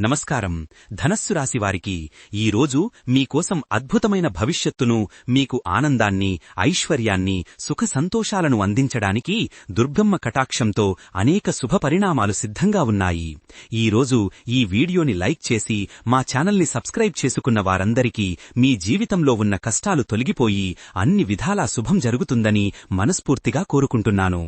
నమస్కారం. ధనస్సు రాశి వారికి ఈరోజు మీకోసం అద్భుతమైన భవిష్యత్తును మీకు ఆనందాన్ని ఐశ్వర్యాన్ని సుఖ సంతోషాలను అందించడానికి దుర్గమ్మ కటాక్షంతో అనేక శుభ పరిణామాలు సిద్ధంగా ఉన్నాయి. ఈరోజు ఈ వీడియోని లైక్ చేసి మా ఛానల్ని సబ్స్క్రైబ్ చేసుకున్న వారందరికీ మీ జీవితంలో ఉన్న కష్టాలు తొలగిపోయి అన్ని విధాలా శుభం జరుగుతుందని మనస్ఫూర్తిగా కోరుకుంటున్నాను.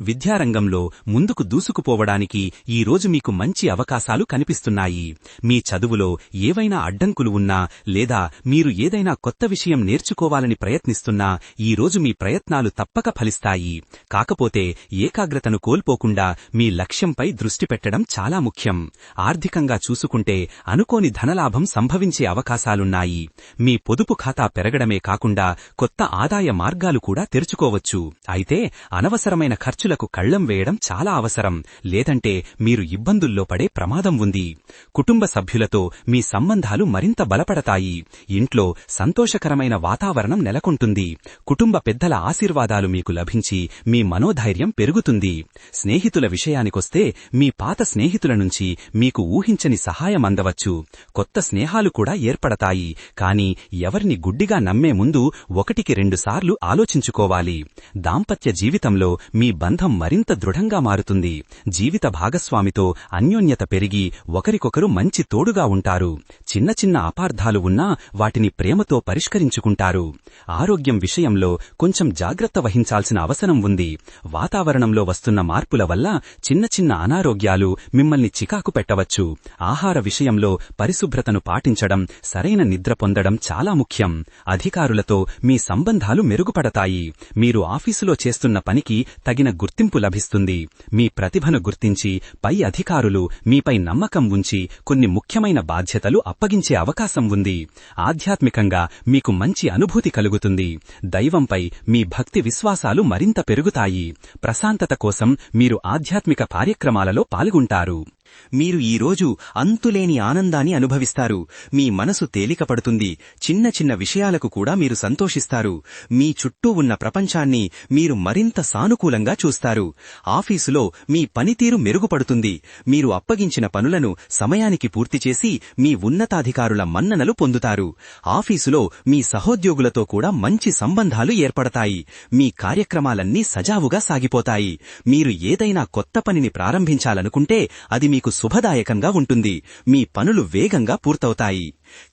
విద్యారంగంలో ముందుకు దూసుకుపోవడానికి ఈ రోజు మీకు మంచి అవకాశాలు కనిపిస్తున్నాయి. మీ చదువులో ఏవైనా అడ్డంకులు ఉన్నా లేదా మీరు ఏదైనా కొత్త విషయం నేర్చుకోవాలని ప్రయత్నిస్తున్నా ఈ రోజు మీ ప్రయత్నాలు తప్పక ఫలిస్తాయి. కాకపోతే ఏకాగ్రతను కోల్పోకుండా మీ లక్ష్యంపై దృష్టి పెట్టడం చాలా ముఖ్యం. ఆర్థికంగా చూసుకుంటే అనుకోని ధనలాభం సంభవించే అవకాశాలున్నాయి. మీ పొదుపు ఖాతా పెరగడమే కాకుండా కొత్త ఆదాయ మార్గాలు కూడా తెరుచుకోవచ్చు. అయితే అనవసరమైన ఖర్చులకు కళ్ళం వేయడం చాలా అవసరం. లేదంటే మీరు ఇబ్బందుల్లో పడే ప్రమాదం ఉంది. కుటుంబ సభ్యులతో మీ సంబంధాలు మరింత బలపడతాయి. ఇంట్లో సంతోషకరమైన వాతావరణం నెలకొంటుంది. కుటుంబ పెద్దల ఆశీర్వాదాలు మీకు లభించి మీ మనోధైర్యం పెరుగుతుంది. స్నేహితుల విషయానికొస్తే మీ పాత స్నేహితుల నుంచి మీకు ఊహించని సహాయం అందవచ్చు. కొత్త స్నేహాలు కూడా ఏర్పడతాయి. కాని ఎవరిని గుడ్డిగా నమ్మే ముందు ఒకటికి రెండుసార్లు ఆలోచించుకోవాలి. దాంపత్య జీవితంలో మీ బంధం మరింత దృఢంగా మారుతుంది. జీవిత భాగస్వామితో అన్యోన్యత పెరిగి ఒకరికొకరు మంచి తోడుగా ఉంటారు. చిన్న చిన్న అపార్థాలు ఉన్నా వాటిని ప్రేమతో పరిష్కరించుకుంటారు. ఆరోగ్యం విషయంలో కొంచెం జాగ్రత్త వహించాల్సిన అవసరం ఉంది. వాతావరణంలో వస్తున్న మార్పుల వల్ల చిన్న చిన్న అనారోగ్యాలు మిమ్మల్ని చికాకు పెట్టవచ్చు. ఆహార విషయంలో పరిశుభ్రతను పాటించడం సరైన నిద్ర పొందడం చాలా ముఖ్యం. అధికారులతో మీ సంబంధాలు మెరుగుపడతాయి. మీరు ఆఫీసులో చేస్తున్న పనికి తగిన గుర్తింపు లభిస్తుంది. మీ ప్రతిభను గుర్తించి పై అధికారులు మీపై నమ్మకం ఉంచి కొన్ని ముఖ్యమైన బాధ్యతలు అప్పగించే అవకాశం ఉంది. ఆధ్యాత్మికంగా మీకు మంచి అనుభూతి కలుగుతుంది. దైవంపై మీ భక్తి విశ్వాసాలు మరింత పెరుగుతాయి. ప్రశాంతత కోసం మీరు ఆధ్యాత్మిక కార్యక్రమాలలో పాల్గొంటారు. మీరు ఈరోజు అంతులేని ఆనందాన్ని అనుభవిస్తారు. మీ మనసు తేలికపడుతుంది. చిన్న చిన్న విషయాలకు కూడా మీరు సంతోషిస్తారు. మీ చుట్టూ ఉన్న ప్రపంచాన్ని మీరు మరింత సానుకూలంగా చూస్తారు. ఆఫీసులో మీ పనితీరు మెరుగుపడుతుంది. మీరు అప్పగించిన పనులను సమయానికి పూర్తి చేసి మీ ఉన్నతాధికారుల మన్ననలు పొందుతారు. ఆఫీసులో మీ సహోద్యోగులతో కూడా మంచి సంబంధాలు ఏర్పడతాయి. మీ కార్యక్రమాలన్నీ సజావుగా సాగిపోతాయి. మీరు ఏదైనా కొత్త పనిని ప్రారంభించాలనుకుంటే అది మీ మీకు శుభదాయకంగా ఉంటుంది. మీ పనులు వేగంగా పూర్తవుతాయి.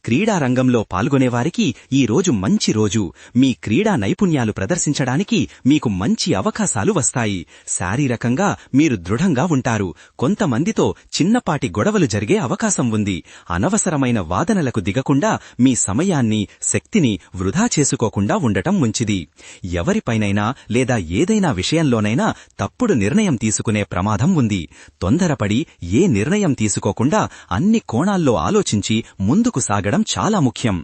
క్రీడారంగంలో పాల్గొనేవారికి ఈ రోజు మంచి రోజు. మీ క్రీడా నైపుణ్యాలు ప్రదర్శించడానికి మీకు మంచి అవకాశాలు వస్తాయి. శారీరకంగా మీరు దృఢంగా ఉంటారు. కొంతమందితో చిన్నపాటి గొడవలు జరిగే అవకాశం ఉంది. అనవసరమైన వాదనలకు దిగకుండా మీ సమయాన్ని శక్తిని వృధా చేసుకోకుండా ఉండటం మంచిది. ఎవరిపైనైనా లేదా ఏదైనా విషయంలోనైనా తప్పుడు నిర్ణయం తీసుకునే ప్రమాదం ఉంది. తొందరపడి ఏ నిర్ణయం తీసుకోకుండా అన్ని కోణాల్లో ఆలోచించి ముందుకు సాగడం చాలా ముఖ్యం.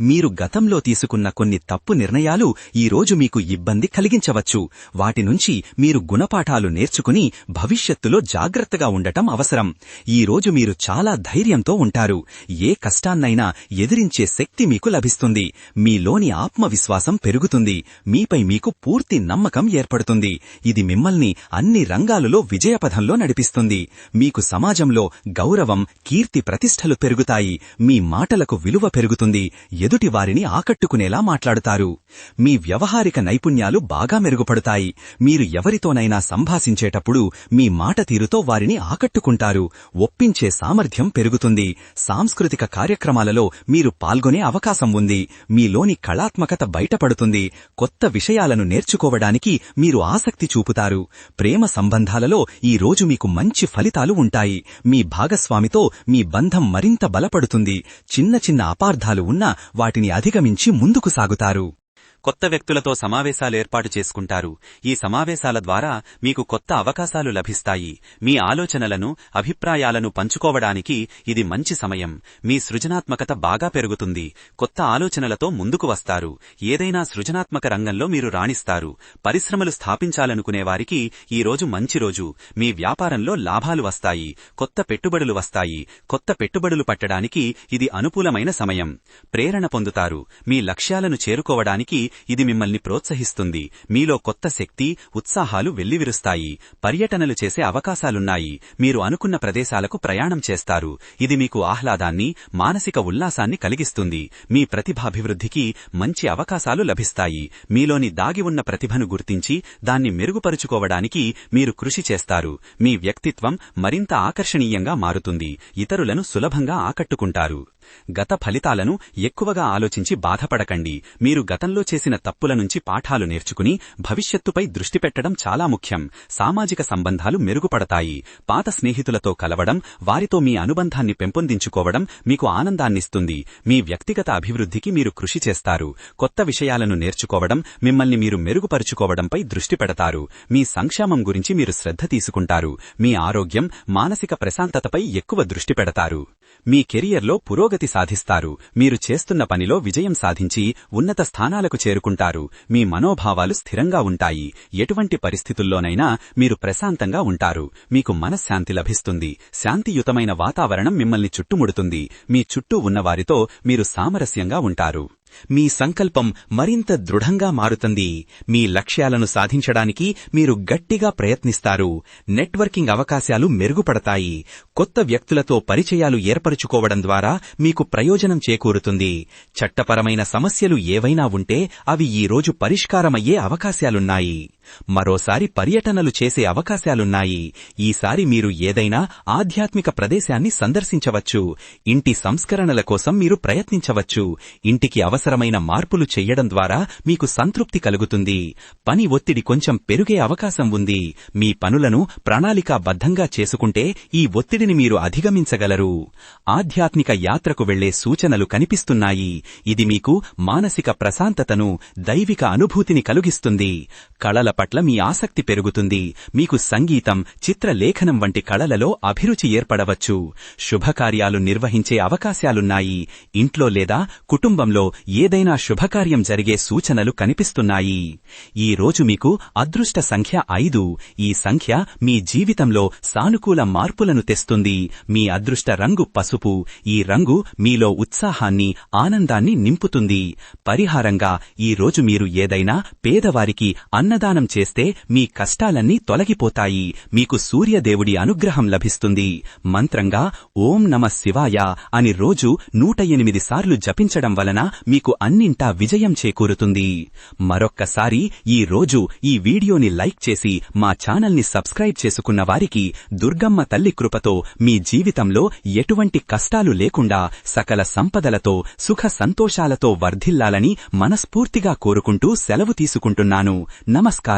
మీరు గతంలో తీసుకున్న కొన్ని తప్పు నిర్ణయాలు ఈరోజు మీకు ఇబ్బంది కలిగించవచ్చు. వాటి నుంచి మీరు గుణపాఠాలు నేర్చుకుని భవిష్యత్తులో జాగ్రత్తగా ఉండటం అవసరం. ఈరోజు మీరు చాలా ధైర్యంతో ఉంటారు. ఏ కష్టాన్నైనా ఎదిరించే శక్తి మీకు లభిస్తుంది. మీలోని ఆత్మవిశ్వాసం పెరుగుతుంది. మీపై మీకు పూర్తి నమ్మకం ఏర్పడుతుంది. ఇది మిమ్మల్ని అన్ని రంగాలలో విజయపథంలో నడిపిస్తుంది. మీకు సమాజంలో గౌరవం కీర్తి ప్రతిష్టలు పెరుగుతాయి. మీ మాటలకు విలువ పెరుగుతుంది. ఎదుటి వారిని ఆకట్టుకునేలా మాట్లాడుతారు. మీ వ్యవహారిక నైపుణ్యాలు బాగా మెరుగుపడతాయి. మీరు ఎవరితోనైనా సంభాషించేటప్పుడు మీ మాట తీరుతో వారిని ఆకట్టుకుంటారు. ఒప్పించే సామర్థ్యం పెరుగుతుంది. సాంస్కృతిక కార్యక్రమాలలో మీరు పాల్గొనే అవకాశం ఉంది. మీలోని కళాత్మకత బయటపడుతుంది. కొత్త విషయాలను నేర్చుకోవడానికి మీరు ఆసక్తి చూపుతారు. ప్రేమ సంబంధాలలో ఈ రోజు మీకు మంచి ఫలితాలు ఉంటాయి. మీ భాగస్వామితో మీ బంధం మరింత బలపడుతుంది. చిన్న చిన్న అపార్థాలు ఉన్నా వాటిని అధిగమించి ముందుకు సాగుతారు. కొత్త వ్యక్తులతో సమావేశాలు ఏర్పాటు చేసుకుంటారు. ఈ సమావేశాల ద్వారా మీకు కొత్త అవకాశాలు లభిస్తాయి. మీ ఆలోచనలను అభిప్రాయాలను పంచుకోవడానికి ఇది మంచి సమయం. మీ సృజనాత్మకత బాగా పెరుగుతుంది. కొత్త ఆలోచనలతో ముందుకు వస్తారు. ఏదైనా సృజనాత్మక రంగంలో మీరు రాణిస్తారు. పరిశ్రమలు స్థాపించాలనుకునేవారికి ఈరోజు మంచి రోజు. మీ వ్యాపారంలో లాభాలు వస్తాయి. కొత్త పెట్టుబడులు వస్తాయి. కొత్త పెట్టుబడులు పట్టడానికి ఇది అనుకూలమైన సమయం. ప్రేరణ పొందుతారు. మీ లక్ష్యాలను చేరుకోవడానికి ఇది మిమ్మల్ని ప్రోత్సహిస్తుంది. మీలో కొత్త శక్తి ఉత్సాహాలు వెల్లివిరుస్తాయి. పర్యటనలు చేసే అవకాశాలున్నాయి. మీరు అనుకున్న ప్రదేశాలకు ప్రయాణం చేస్తారు. ఇది మీకు ఆహ్లాదాన్ని మానసిక ఉల్లాసాన్ని కలిగిస్తుంది. మీ ప్రతిభాభివృద్ధికి మంచి అవకాశాలు లభిస్తాయి. మీలోని దాగి ఉన్న ప్రతిభను గుర్తించి దాన్ని మెరుగుపరుచుకోవడానికి మీరు కృషి చేస్తారు. మీ వ్యక్తిత్వం మరింత ఆకర్షణీయంగా మారుతుంది. ఇతరులను సులభంగా ఆకట్టుకుంటారు. గత ఫలితాలను ఎక్కువగా ఆలోచించి బాధపడకండి. మీరు గతంలో చేసిన తప్పుల నుంచి పాఠాలు నేర్చుకుని భవిష్యత్తుపై దృష్టి పెట్టడం చాలా ముఖ్యం. సామాజిక సంబంధాలు మెరుగుపడతాయి. పాత స్నేహితులతో కలవడం వారితో మీ అనుబంధాన్ని పెంపొందించుకోవడం మీకు ఆనందాన్నిస్తుంది. మీ వ్యక్తిగత అభివృద్ధికి మీరు కృషి చేస్తారు. కొత్త విషయాలను నేర్చుకోవడం మిమ్మల్ని మీరు మెరుగుపరుచుకోవడంపై దృష్టి పెడతారు. మీ సంక్షేమం గురించి మీరు శ్రద్ధ తీసుకుంటారు. మీ ఆరోగ్యం మానసిక ప్రశాంతతపై ఎక్కువ దృష్టి పెడతారు. మీ కెరియర్లో పురోగతి సాధిస్తారు. మీరు చేస్తున్న పనిలో విజయం సాధించి ఉన్నత స్థానాలకు చేరుకుంటారు. మీ మనోభావాలు స్థిరంగా ఉంటాయి. ఎటువంటి పరిస్థితుల్లోనైనా మీరు ప్రశాంతంగా ఉంటారు. మీకు మనశ్శాంతి లభిస్తుంది. శాంతియుతమైన వాతావరణం మిమ్మల్ని చుట్టుముడుతుంది. మీ చుట్టూ ఉన్నవారితో మీరు సామరస్యంగా ఉంటారు. మీ సంకల్పం మరింత దృఢంగా మారుతుంది. మీ లక్ష్యాలను సాధించడానికి మీరు గట్టిగా ప్రయత్నిస్తారు. నెట్వర్కింగ్ అవకాశాలు మెరుగుపడతాయి. కొత్త వ్యక్తులతో పరిచయాలు ఏర్పరుచుకోవడం ద్వారా మీకు ప్రయోజనం చేకూరుతుంది. చట్టపరమైన సమస్యలు ఏవైనా ఉంటే అవి ఈ రోజు పరిష్కారమయ్యే అవకాశాలున్నాయి. మరోసారి పర్యటనలు చేసే అవకాశాలున్నాయి. ఈసారి మీరు ఏదైనా ఆధ్యాత్మిక ప్రదేశాన్ని సందర్శించవచ్చు. ఇంటి సంస్కరణల కోసం మీరు ప్రయత్నించవచ్చు. ఇంటికి అవసరమైన మార్పులు చెయ్యడం ద్వారా మీకు సంతృప్తి కలుగుతుంది. పని ఒత్తిడి కొంచెం పెరిగే అవకాశం ఉంది. మీ పనులను ప్రణాళికాబద్ధంగా చేసుకుంటే ఈ ఒత్తిడిని మీరు అధిగమించగలరు. ఆధ్యాత్మిక యాత్రకు వెళ్ళే సూచనలు కనిపిస్తున్నాయి. ఇది మీకు మానసిక ప్రశాంతతను దైవిక అనుభూతిని కలిగిస్తుంది. కళల పట్ల మీ ఆసక్తి పెరుగుతుంది. మీకు సంగీతం చిత్రలేఖనం వంటి కళలలో అభిరుచి ఏర్పడవచ్చు. శుభకార్యాలు నిర్వహించే అవకాశాలున్నాయి. ఇంట్లో లేదా కుటుంబంలో ఏదైనా శుభకార్యం జరిగే సూచనలు కనిపిస్తున్నాయి. ఈ రోజు మీకు అదృష్ట సంఖ్య ఐదు. ఈ సంఖ్య మీ జీవితంలో సానుకూల మార్పులను తెస్తుంది. మీ అదృష్ట రంగు పసుపు. ఈ రంగు మీలో ఉత్సాహాన్ని ఆనందాన్ని నింపుతుంది. పరిహారంగా ఈ రోజు మీరు ఏదైనా పేదవారికి అన్నదానం చేస్తే మీ కష్టాలన్నీ తొలగిపోతాయి. మీకు సూర్యదేవుడి అనుగ్రహం లభిస్తుంది. మంత్రంగా ఓం నమ శివాయ అని రోజు నూట ఎనిమిది సార్లు జపించడం వలన మీకు అన్నింటా విజయం చేకూరుతుంది. మరొక్కసారి ఈ రోజు ఈ వీడియోని లైక్ చేసి మా ఛానల్ని సబ్స్క్రైబ్ చేసుకున్న వారికి దుర్గమ్మ తల్లి కృపతో మీ జీవితంలో ఎటువంటి కష్టాలు లేకుండా సకల సంపదలతో సుఖ సంతోషాలతో వర్ధిల్లాలని మనస్ఫూర్తిగా కోరుకుంటూ సెలవు తీసుకుంటున్నాను. నమస్కారం.